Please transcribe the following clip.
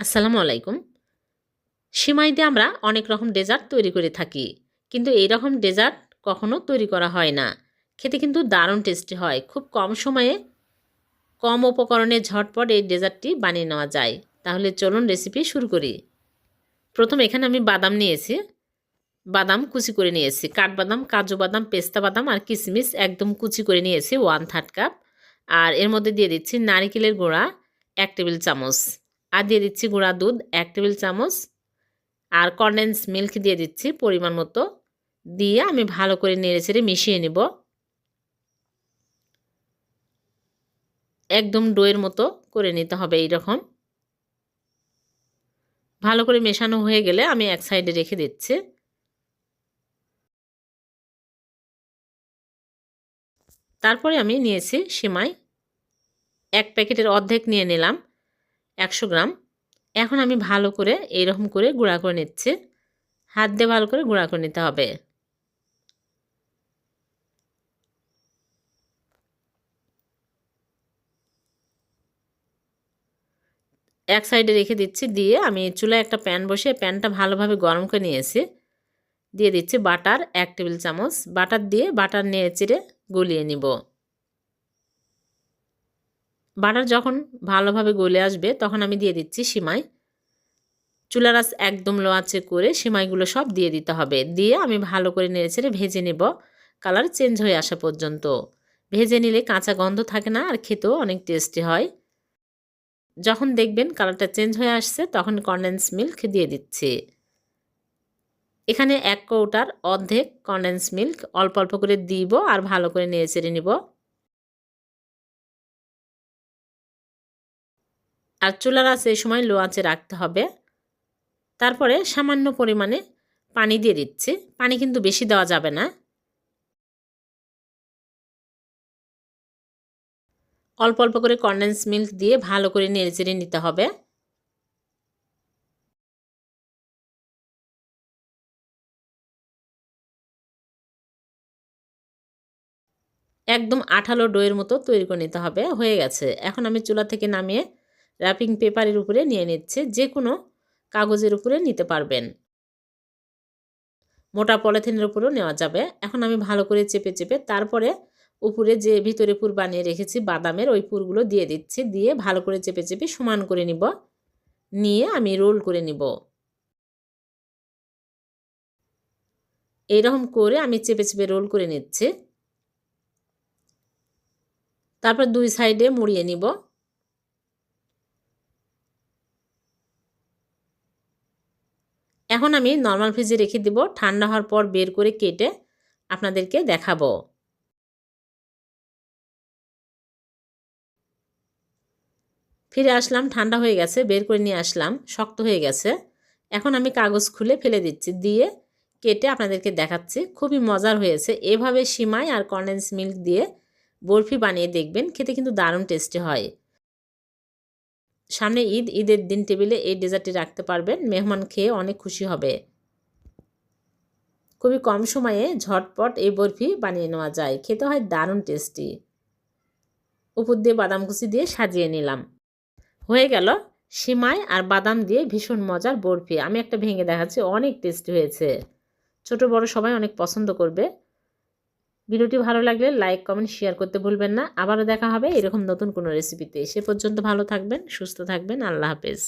আসসালামু আলাইকুম। সিমাই দিয়ে আমরা অনেক রকম ডেজার্ট তৈরি করে থাকি, কিন্তু এই রকম ডেজার্ট কখনো তৈরি করা হয় না। খেতে কিন্তু দারুণ টেস্টি হয়। খুব কম সময়ে কম উপকরণে ঝটপট এই ডেজার্টটি বানিয়ে নেওয়া যায়। তাহলে চলুন রেসিপি শুরু করি। প্রথম এখানে আমি বাদাম নিয়েছি। বাদাম কুচি করে নিয়েছি। কাঠবাদাম, কাজু বাদাম, পেস্তা বাদাম আর কিশমিশ একদম কুচি করে নিয়েছি, ওয়ান থার্ড কাপ। আর এর মধ্যে দিয়ে দিচ্ছি নারিকেলের গুঁড়া, এক টেবিল চামচ। আর দিয়ে দিচ্ছি গুঁড়া দুধ, এক টেবিল চামচ। আর কনডেন্স মিল্ক দিয়ে দিচ্ছি পরিমাণ মতো। দিয়ে আমি ভালো করে নেড়ে চেড়ে মিশিয়ে নেব। একদম ডোয়ের মতো করে নিতে হবে এইরকম। ভালো করে মেশানো হয়ে গেলে আমি এক সাইডে রেখে দিচ্ছি। তারপরে আমি নিয়েছি সিমাই। এক প্যাকেটের অর্ধেক নিয়ে নিলাম। একশো গ্রাম। এখন আমি ভালো করে এইরকম করে গুঁড়া করে নিচ্ছি। হাত দিয়ে ভালো করে গুঁড়া করে নিতে হবে। এক সাইডে রেখে দিচ্ছি, দিয়ে আমি চুলায় একটা প্যান বসে প্যানটা ভালোভাবে গরম করে নিয়েছি। দিয়ে দিচ্ছি বাটার এক টেবিল চামচ। বাটার দিয়ে বাটার নিয়ে চিড়ে গলিয়ে নিব। বাটার যখন ভালোভাবে গলে আসবে, তখন আমি দিয়ে দিচ্ছি সিমাই। চুলার আঁচ একদম লো আঁচে করে সিমাইগুলো সব দিয়ে দিতে হবে। দিয়ে আমি ভালো করে নেড়েচেড়ে ভেজে নেব। কালার চেঞ্জ হয়ে আসা পর্যন্ত। ভেজে নিলে কাঁচা গন্ধ থাকে না আর খেতেও অনেক টেস্টি হয়। যখন দেখবেন কালারটা চেঞ্জ হয়ে আসছে, তখন কন্ডেন্স মিল্ক দিয়ে দিচ্ছি। এখানে এক কৌটার অর্ধেক কন্ডেন্স মিল্ক অল্প অল্প করে দিব আর ভালো করে নেড়ে চেড়ে নিব। আর চুলার আঁচ এই সময় লো আঁচে রাখতে হবে। তারপরে সামান্য পরিমাণে পানি দিয়ে দিচ্ছি। পানি কিন্তু বেশি দেওয়া যাবে না। অল্প অল্প করে কন্ডেন্স মিল্ক দিয়ে ভালো করে নেড়েচেড়ে নিতে হবে। একদম আঠালো ডোয়ের মতো তৈরি করে নিতে হবে। হয়ে গেছে। এখন আমি চুলা থেকে নামিয়ে র্যাপিং পেপারের উপরে নিয়ে নিচ্ছে যে কোনো কাগজের উপরে নিতে পারবেন। মোটা পলিথিনের উপরেও নেওয়া যাবে। এখন আমি ভালো করে চেপে চেপে তারপরে উপরে যে ভিতরে পুর বানিয়ে রেখেছি, বাদামের, ওই পুরগুলো দিয়ে দিচ্ছি। দিয়ে ভালো করে চেপে চেপে সমান করে নিব। নিয়ে আমি রোল করে নিব। এইরকম করে আমি চেপে চেপে রোল করে নিচ্ছি। তারপর দুই সাইডে মুড়িয়ে নিব। এখন আমি নর্মাল ফ্রিজে রেখে দিব। ঠান্ডা হওয়ার পর বের করে কেটে আপনাদেরকে দেখাবো। ফিরে আসলাম, ঠান্ডা হয়ে গেছে, বের করে নিয়ে আসলাম, শক্ত হয়ে গেছে। এখন আমি কাগজ খুলে ফেলে দিচ্ছি, দিয়ে কেটে আপনাদেরকে দেখাচ্ছি। খুবই মজার হয়েছে। এভাবে সিমাই আর কন্ডেন্স মিল্ক দিয়ে বরফি বানিয়ে দেখবেন, খেতে কিন্তু দারুণ টেস্টি হয়। সামনে ঈদ, ঈদের দিন টেবিলে এই ডেজার্টটি রাখতে পারবেন। মেহমান খেয়ে অনেক খুশি হবে। খুবই কম সময়ে ঝটপট এই বরফি বানিয়ে নেওয়া যায়। খেতে হয় দারুণ টেস্টি। উপর দিয়ে বাদাম কুচি দিয়ে সাজিয়ে নিলাম। হয়ে গেল সিমাই আর বাদাম দিয়ে ভীষণ মজার বরফি। আমি একটা ভেঙে দেখাচ্ছি, অনেক টেস্টি হয়েছে। ছোট, বড় সবাই অনেক পছন্দ করবে। ভিডিওটি ভালো লাগলে লাইক, কমেন্ট, শেয়ার করতে ভুলবেন না। আবারও দেখা হবে এরকম নতুন কোনো রেসিপিতে সে পর্যন্ত ভালো থাকবেন, সুস্থ থাকবেন। আল্লাহ হাফেজ।